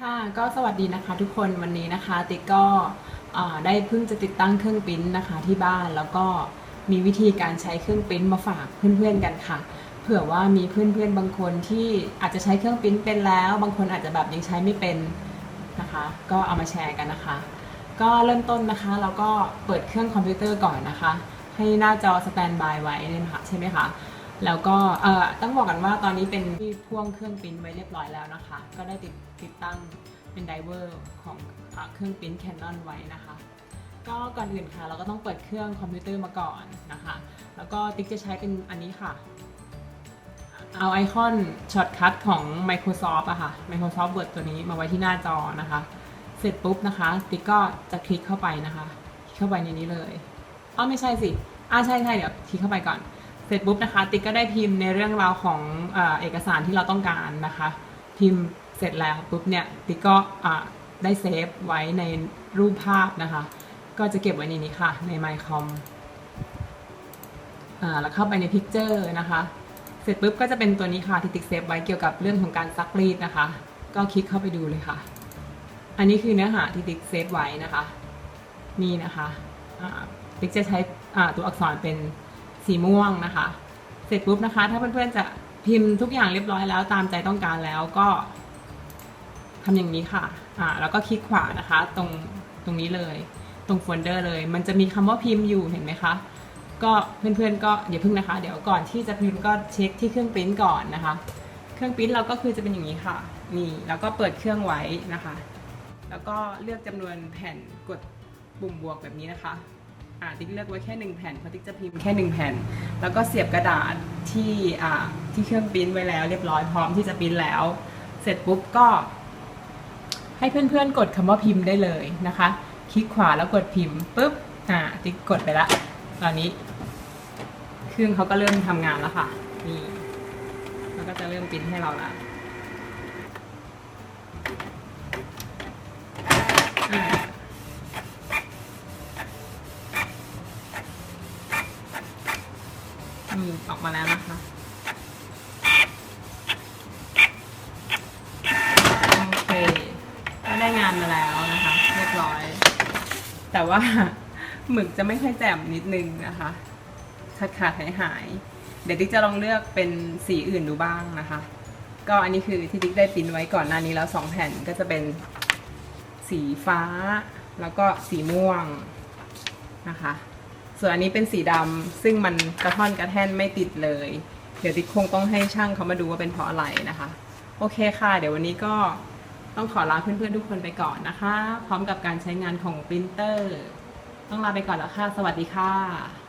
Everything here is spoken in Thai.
ค่ะก็สวัสดีนะคะทุกคนวันนี้นะคะ ติ๊กก็ได้เพิ่งจะติดตั้งเครื่องปริ้นนะคะที่บ้านแล้วก็มีวิธีการใช้เครื่องปริ้นมาฝากเพื่อนๆกันค่ะ เผื่อว่ามีเพื่อนๆบางคนที่อาจจะใช้เครื่องปริ้นเป็นแล้ว บางคนอาจจะแบบยังใช้ไม่เป็นนะคะ ก็เอามาแชร์กันนะคะ ก็เริ่มต้นนะคะเราก็เปิดเครื่องคอมพิวเตอร์ก่อนนะคะ ให้หน้าจอสแตนบายไว้เนี่ยนะคะใช่ไหมคะ แล้วก็เอ่อต้องบอกกันว่าตอนนี้เป็นที่พ่วงเครื่องปิ้นไว้เรียบร้อยแล้วนะคะ ก็ได้ติดติดตั้งเป็นไดเวอร์ของอเครื่องปิ้น Canon ไว้นะคะ ก็ก่อนอื่นค่ะ เราก็ต้องเปิดเครื่องคอมพิวเตอร์มาก่อนนะคะ แล้วก็ติ๊กจะใช้เป็นอันนี้ค่ะ เอาไอคอนช็อตคัทของ Microsoft อะค่ะ Microsoft Word ตัวนี้มาไว้ที่หน้าจอนะคะ เสร็จปุ๊บนะคะ ติ๊กก็จะคลิกเข้าไปนะคะคลิกเข้าไปในนี้เลยอ๋อไม่ใช่สิอ่าใช่ใช่เดี๋ยวคลิกเข้าไปก่อน เสร็จปุ๊บนะคะ ติ๊กก็ได้พิมพ์ในเรื่องราวของเอเอกสารที่เราต้องการนะคะ พิมพ์เสร็จแล้วปุ๊บเนี่ยติ๊กก็ได้เซฟไว้ในรูปภาพนะคะ ก็จะเก็บไว้ในนี้ค่ะ ใน MyCom อ่าแล้วเข้าไปใน Picture นะคะ เสร็จปุ๊บก็จะเป็นตัวนี้ค่ะที่ติ๊กเซฟไว้เกี่ยวกับเรื่องของการซักรีดนะคะ ก็คลิกเข้าไปดูเลยค่ะ อันนี้คือเนื้อหาที่ติ๊กเซฟไว้นะคะ นี่นะคะติ๊กจะใช้ตัวอักษรเป็น สีม่วงนะคะ เสร็จปุ๊บนะคะ ถ้าเพื่อนๆจะพิมพ์ทุกอย่างเรียบร้อยแล้วตามใจต้องการแล้วก็ทำอย่างนี้ค่ะ อ่า แล้วก็คลิกขวานะคะ ตรงตรงนี้เลย ตรงโฟลเดอร์เลย มันจะมีคำว่าพิมพ์อยู่เห็นไหมคะ ก็เพื่อนๆก็อย่าพึ่งนะคะ เดี๋ยวก่อนที่จะพิมพ์ก็เช็คที่เครื่องปริ้นก่อนนะคะ เครื่องปริ้นเราก็คือจะเป็นอย่างนี้ค่ะ นี่แล้วก็เปิดเครื่องไว้นะคะ แล้วก็เลือกจำนวนแผ่นกดปุ่มบวกแบบนี้นะคะ อ่าติ๊กเลือกไว้แค่หนึ่งแผ่นเพราะติ๊กจะพิมพ์แค่หนึ่งแผ่น แล้วก็เสียบกระดาษที่อ่าที่เครื่องปริ้นไว้แล้ว เรียบร้อยพร้อมที่จะปริ้นแล้ว เสร็จปุ๊บก็ ให้เพื่อนๆกดคำว่าพิมพ์ได้เลยนะคะ คลิกขวาแล้วกดพิมพ์ปุ๊บอ่าติ๊กกดไปละตอนนี้เครื่องเขาก็เริ่มทำงานแล้วค่ะนี่แล้วก็จะเริ่มปริ้นให้เราละอ่า นี่ออกมาแล้วนะคะโอเคก็ได้งานมาแล้วนะคะ เรียบร้อย แต่ว่าหมึกจะไม่ค่อยแจ่มนิดนึงนะคะขาดขาดหายหายเดี๋ยวติ๊กจะลองเลือกเป็นสีอื่นดูบ้างนะคะ ก็อันนี้คือที่ติ๊กได้ปิ้นไว้ก่อนหน้านี้แล้วสองแผ่นก็จะเป็นสีฟ้า แล้วก็สีม่วงนะคะ ส่วนอันนี้เป็นสีดำซึ่งมันกระท่อนกระแท่นไม่ติดเลย เดี๋ยวติ๊กคงต้องให้ช่างเขามาดูว่าเป็นเพราะอะไรนะคะ โอเคค่ะ เดี๋ยววันนี้ก็ต้องขอลาเพื่อนๆทุกคนไปก่อนนะคะ พร้อมกับการใช้งานของปรินเตอร์ ต้องลาไปก่อนแล้วค่ะ สวัสดีค่ะ